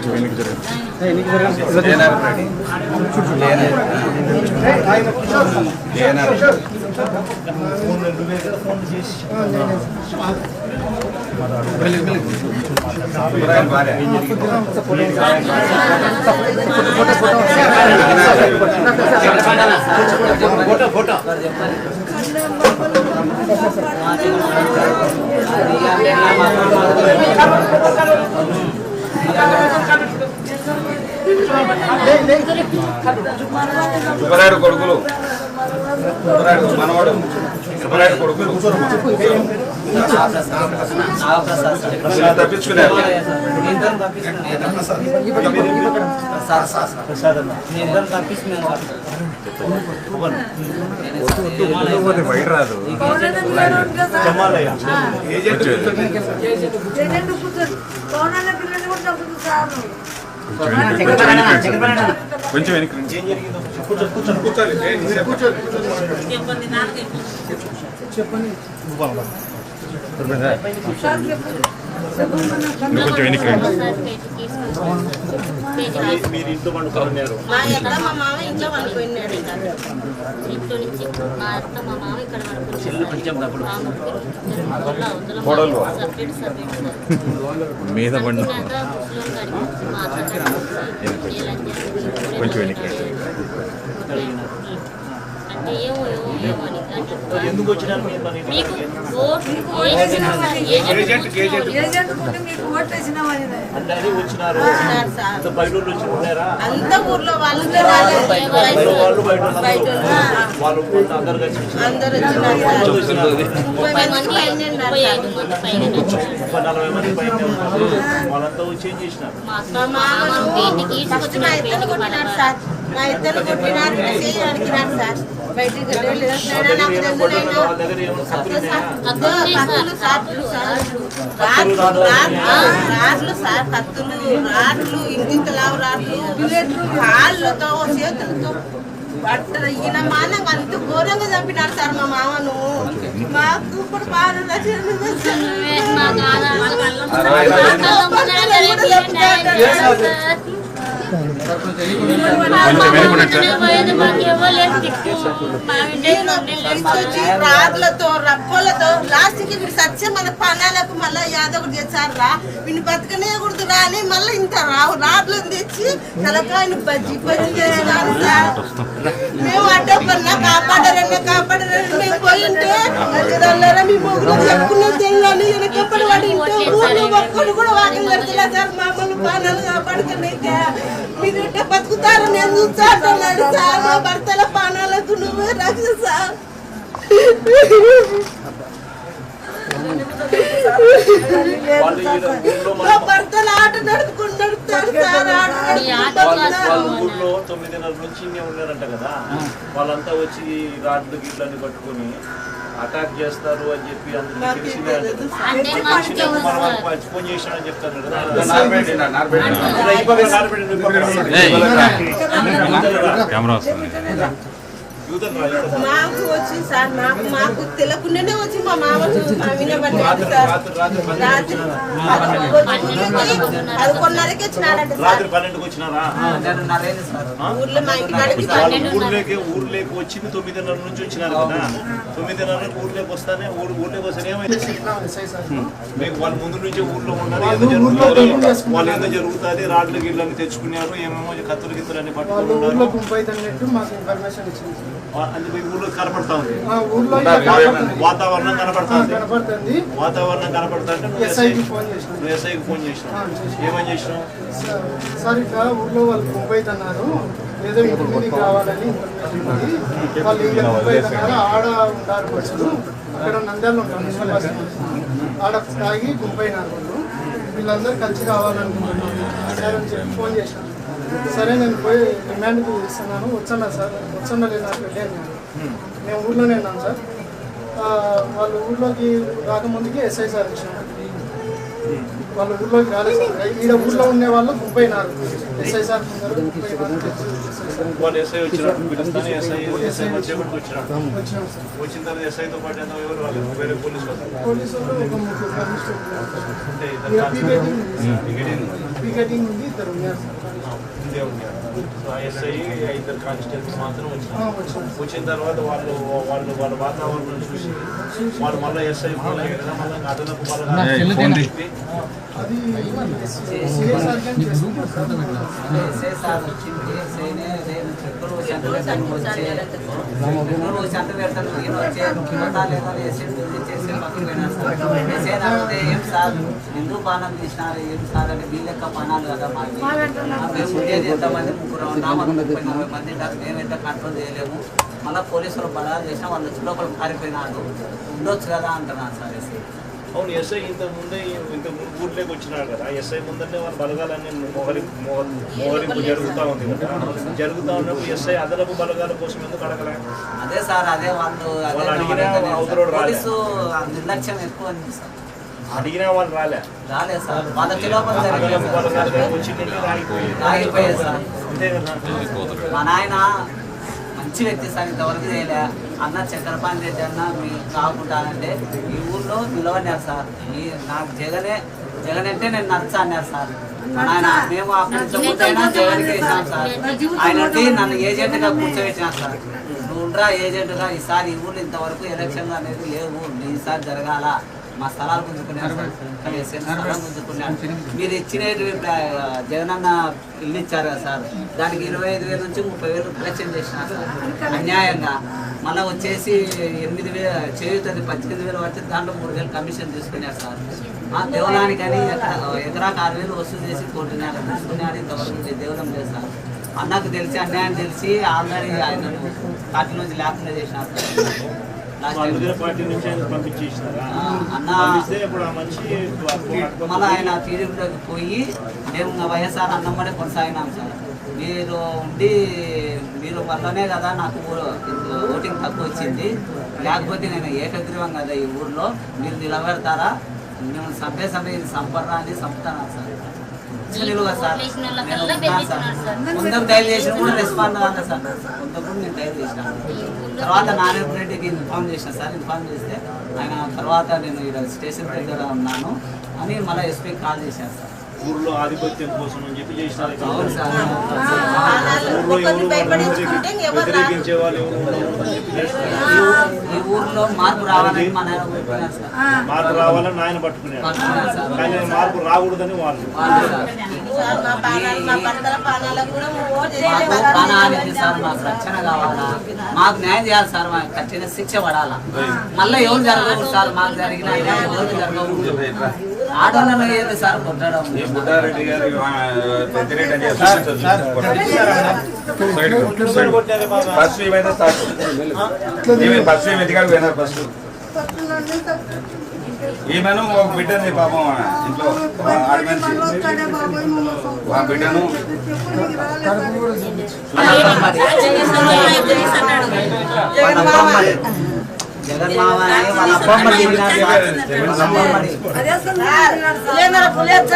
ఎన్నిక photo photo photo. Subbarayudu కొడుకులు. సుబ్బరాయుడు మనవాడు సుబ్బరాయుడు కొడుకులు. ఇలా తప్పించుకున్నారు. కొంచెం వెనక్కి కొంచెం వెనక్కి మీరు ఇంట్లో పండుకున్నారు మా అత్త మా మామ ఇంట్లో వండుకున్నాడు ఇంట్లో నుంచి మా అత్త మా మామ ఇక్కడ కోడలు. సపరేట్ సపరేట్ మీద మా కొంచెం వెనక్కి. మీకు అంత ఊర్లో వాళ్ళు అందరూ. వాళ్ళంతా వచ్చి చేసినారు? మా ఇద్దరు కొట్టినారు సార్. మా ఇద్దరు కొట్టినారు నా చేయి అడిగినారు సార్. బయటికి నాకు రాడ్లు సార్ కత్తులు రాడ్లు ఇంటింత లావు రాడ్లు కాళ్ళతో చేతులతో ఈయన మానం అంత ఘోరంగా చంపినారు సార్ మా మామను మాకు ఇప్పుడు బాగా తీసుకొచ్చి రాడ్లతో రప్పలతో లాస్ట్కి వీడు సత్య మన పనాలకు మళ్ళా యాదవుడు చేశారు రా వీడిని బతకనే కూడదురా అని మళ్ళీ ఇంత రావు రాడ్లను తెచ్చి తలకాయని బజ్జి బజ్జి చేసినారు సార్ మేము అడ్డపన్నా కాపాడరన్నా కాపాడరని మేము పోయింటే అల్లరా మీ మొగ్గులు చెప్పుకున్న తెలియాలి వెనకప్పటి వాడు ఇంట్లో ఊళ్ళో కూడా వాకింగ్ పెడతలే సార్ మమ్మల్ని పానాలు కాపాడుకునైతే మీరు ఇట్ట బతుకుతారు నేను చూస్తాను సార్. మా భర్తల పానాలకు నువ్వే రక్ష సార్. వాళ్ళ ఊళ్ళో తొమ్మిదిన్నర నుంచి ఉన్నారంట కదా వాళ్ళంతా వచ్చి రాడ్లు గిట్లని పట్టుకొని అటాక్ చేస్తారు అని చెప్పి వాళ్ళకి ఫోన్ చేసినాడని చెప్తారు కదా కెమెరా వస్తుంది మాకు వచ్చింది సార్ మాకు మాకు తెలియకుండానే వచ్చి మా మామ వినబడ్డాడు సార్. రాత్రి పదకొండున్నరకి సార్. ఊర్లో మా ఊర్లోకి ఊర్లోకి వచ్చింది తొమ్మిదిన్నర నుంచి వచ్చినారు కదా. తొమ్మిదిన్నర ఊర్లోకి వస్తానే ఊరు ఊర్లోకి వస్తానే మీకు వాళ్ళ ముందు నుంచి ఊర్లో ఉన్నారు ఏదో జరుగుతుంది. వాళ్ళు ఏదో జరుగుతుంది. రాడ్లు గిడ్లని తెచ్చుకున్నారు. ఏమేమో కత్తులు గిత్తులు అన్ని వాళ్ళు పట్టుకుని ఊర్లో ఉన్నారు. గుంపైతన్నట్టు మాకు ఇన్ఫర్మేషన్ ఇచ్చింది ఊర్లో కనపడతా ఉంది. వాతావరణం కనపడుతుంది కనపడుతుంది. వాతావరణం కనపడతా అంటే ఎస్ఐకి ఎస్ఐ ఫోన్ చేసిన. ఎస్ఐకి ఫోన్ చేసినావు ఏమని చేసినావు సార్ ఇట్లా ఊర్లో వాళ్ళు గుంపైతున్నారు ఏదో ఇంటి మీదకి రావాలని ఇన్ఫర్మేషన్ ఉంది. వాళ్ళు ఇంకా ఆడ ఉంటారు బస్సులు. అక్కడ నంద్యాల ఉంటారు. మున్సిపల్ బస్ ఆడ తాగి గుంపైనారు వాళ్ళు. వీళ్ళందరూ కలిసి సరే అని చెప్పి ఫోన్ చేశాను సరే నేను పోయి రిమాండ్కి ఇస్తున్నాను వచ్చాను సార్. వచ్చాను లేదు నాకు వెళ్ళాను నేను మేము ఊర్లోనే ఉన్నాను సార్. ఆ, వాళ్ళు ఊర్లోకి రాకముందుకి ఎస్ఐ సార్ ఇచ్చాను వాళ్ళు ఊర్లోకి రాలేదు సార్. ఈడ ఊర్లో ఉండే వాళ్ళు ముప్పై నాలుగు. ఎస్ఐ సార్ ముందర ముప్పై నాలుగు ఎస్ఐ సార్ వాళ్ళు ఎస్ఐ వచ్చినట్టు పిలుస్తానే ఎస్ఐ ఎస్ఐ వచ్చేప్పటికి వచ్చినట్టు వచ్చినాం సార్ వచ్చిన తర్వాత ఎస్ఐతో పాటు ఎంత ఎవరు వాళ్ళు వేరే పోలీసు వాళ్ళు పోలీసు వాళ్ళు ఒక ముగ్గురు కానిస్టేబుల్ అంటే ఇక ఇద్దరు పీకెటింగ్ టికెటింగ్ పీకెటింగ్ ఉంది ఇద్దరు ఉన్నారు సార్ ఇదే ఉన్నారు సో ఆ ఎస్ఐ ఆ ఇద్దరు కానిస్టేబుల్స్ మాత్రం ఆ, వచ్చినారు వచ్చినాం సార్ వచ్చిన తర్వాత వాళ్ళు వాళ్ళు వాళ్ళ వాతావరణం చూసి వాళ్ళు మళ్ళీ ఎస్ఐ మళ్ళీ మళ్ళీ అదనపు ఫోన్ తీ. అది సిఐ సార్ కానీ చేసుకుంటారు సార్ ఎస్ఐసార్ వచ్చింది ఎస్ఐనే నేను చెప్పులు చెంత పెడతాను వచ్చే చెప్పులు చెంత పెడతాను నేను వచ్చే కింద లేదా ఎస్ఐ చేసి పక్కన పోయినాను సార్ ఎస్ఐ అడిగితే ఏం సార్ ఎందుకు తీసినారు? ఏం సార్ అంటే మీ లెక్క పానాలు కదా మాకు. మేము ఉండేది ఎంతమంది? ముగ్గురు ఉన్నాము ముప్పై నలభై మంది. మేము ఎంత కంట్రోల్ చేయలేము. మళ్ళీ పోలీసులు బలాలు చేసినా వాళ్ళు వచ్చి లోపల పారిపోయినాడు ఉండొచ్చు కదా అంటున్నాను సార్. అవును ఎస్ఐ ఇంత ముందే ఇంత ఊర్లోకి వచ్చినాడు కదా. ఎస్ఐ ముందరనే వాళ్ళ బలగాలన్నీ మొగరి మొగరింపు జరుగుతూ ఉంది కదా. జరుగుతూ ఉన్నప్పుడు ఎస్ఐ అదనపు బలగాల కోసం ఎందుకు అడగలే? అదే సార్ అదే వాళ్ళు అడిగినా నమ్మకం అవతలోడు రాలే. పోలీసు నిర్లక్ష్యం ఎక్కువ అడిగినా వాళ్ళు రాలే. రాలేదు సార్. వచ్చిందంటే అంతే కదా మా నాయన మంచి వ్యక్తి సార్ ఇంతవరకు చేయలే. అన్న చక్రపాణి రెడ్డి అన్న మీ కాకుంటానంటే ఈ ఊర్లో నిలవన్నారు సార్. ఈ నాకు జగనే జగన్ అంటే నేను నచ్చ అన్నారు సార్. మా నాయన మేము నుంచి పూర్తయినా జగన్కి వేసాం సార్. ఆయన నన్ను ఏజెంట్గా కూర్చోబెట్టినారు సార్. నువ్వు ఉండరా ఏజెంట్గా ఈసారి ఈ ఊర్లో ఇంతవరకు ఎలక్షన్లు అనేది లేవు. ఈసారి జరగాల. మా స్థలాలు గుంజుకున్నారు స్థలం గుంజుకున్నారు. మీరు ఇచ్చిన జగనన్న ఇల్లు ఇచ్చారు కదా సార్. దానికి ఇరవై ఐదు వేల నుంచి ముప్పై వేలు కలెక్షన్ చేసినారు సార్. అన్యాయంగా. మళ్ళీ వచ్చేసి ఎనిమిది వేలు చేయుతుంది పద్దెనిమిది వేలు వచ్చి దాంట్లో మూడు వేలు కమిషన్ తీసుకున్నారు సార్. ఆ దేవలానికని ఎకరా ఎకరాకు ఆరు వేలు వసూలు చేసి కొట్టినారు తీసుకున్నాడు ఇంతవరకు దేవలం లేదు సార్. అన్నకు తెలిసి అన్యాయం తెలిసి ఆల్రెడీ ఆయన పార్టీ నుంచి లేకుండా చేసినారు సార్. మళ్ళీ ఆయన టీడీపీలోకి పోయి మేము వైఎస్ఆర్ అన్నమ్మడే కొనసాగినాం సార్. మీరు ఉండి మీరు వల్లనే కదా నాకు ఓటింగ్ తక్కువ వచ్చింది లేకపోతే నేను ఏకగ్రీవం కదా ఈ ఊర్లో. మీరు నిలబెడతారా? మేము సభ్య సభ్య సంపర్రా అని చంపుతాను సార్. నిలువ సార్. చేసిన. ముందుకు డైల్ చేసిన కూడా రెస్పాండ్ అవ్వాలి సార్. కొంతప్పుడు నేను డైల్ చేసినాను తర్వాత నారాయణ రెడ్డికి ఇన్ఫార్మ్ చేసిన సార్. ఇన్ఫార్మ్ చేస్తే ఆయన తర్వాత నేను ఇక్కడ స్టేషన్ దగ్గర ఉన్నాను అని మళ్ళీ ఎస్పీ కాల్ చేశాను సార్. ఊర్లో ఆధిపత్యం కోసం అని చెప్పి చేసినారు. సార్. ఊర్లో ఎవరు. వ్యతిరేకించే వాళ్ళు మార్పు రావాలని మా నాయన కోరుకున్నారు సార్. మార్పు రావాలని ఆయన పట్టుకున్నారు. కానీ మార్పు రాకూడదని వాళ్ళు. రక్షణ కావాలా? మాకు న్యాయం చేయాలి సార్ మాకు ఖచ్చితంగా శిక్ష పడాలా? మళ్ళీ ఎవరు జరగకూడదు సార్ మాకు జరిగిన ఎవరు జరగకూడదు ఆటోలను ఏది సార్ కొట్టడం? ఈ బుద్ధారెడ్డి గారు పెద్దిరెడ్డి అని ఫస్ట్ ఏమైనా ఫస్ట్ ఏమి ఎదిగాడు పోయినారు ఫస్ట్? ఈమెను ఒక బిడ్డని పాపం ఇంట్లో ఆడి మనిషి. ఆ బిడ్డను జగన్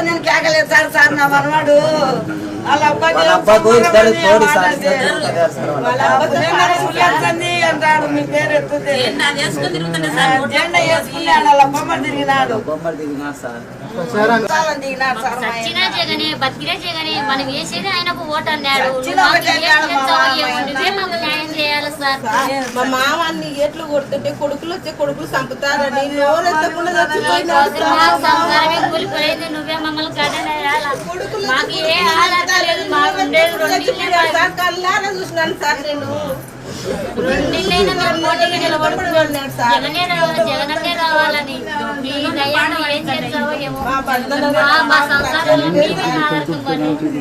నేను కేకలేదు సార్ సార్ నా మనవాడు వాళ్ళ అబ్బాయి వాళ్ళ అబ్బాయి లేదరా జెండా వేసుకున్నాడు తిరిగినాడు. సార్. మా ఆయన. సచ్చినా జగనే బతికినా జగనే మనం వేసేది ఆయనకు ఓటు అన్నాడు. సచ్చినా మాకు ఒకటే ఏం అన్నాడు మా చేస్తావో మామ. ఏమో, నువ్వే మాకు న్యాయం చేయాలి సార్. మా మామ అన్ని ఎట్లు కొడుతుంటే కొడుకులు వచ్చే కొడుకులు చంపుతారని సంసారమే కూలిపోయింది నువ్వే మమ్మల్ని మాకు ఏ ఆధారం లేదు మాకు చూసినాను సార్ నేను. రెండిళ్ళైనా మేము పోటీగా నిలబడుతున్నాం జగనే రావాలి జగనన్నే రావాలని. మీ దయ్యాన్ని ఏం చేస్తావో ఏమో. మా భర్తలు మా- మా సంసారంలో మేమే ఆడుతున్నాం ఇంకా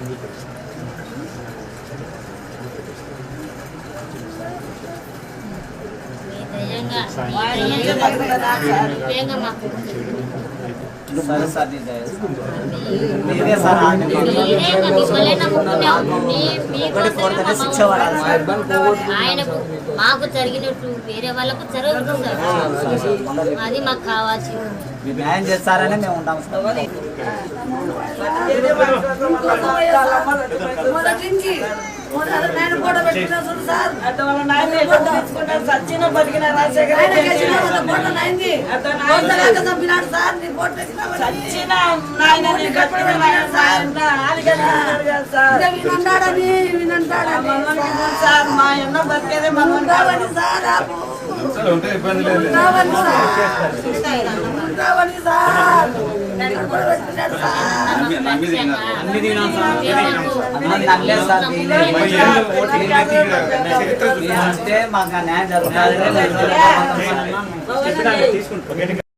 మీ సరే సార్ మీరే సార్ శిక్ష పడాలి ఆయనకు మాకు జరిగినట్టు వేరే వాళ్ళకు జరుగుతుంది అది మాకు కావాల్సి మీరు న్యాయం చేస్తారనే మేము ఉంటాం సార్ సచ్చిన బతికిన రాజశేఖర సార్. సచ్చిన మా అన్న బతికేదే మమ్మల్ని సార్ అంటే మాకు న్యాయం జరుగుతుంది.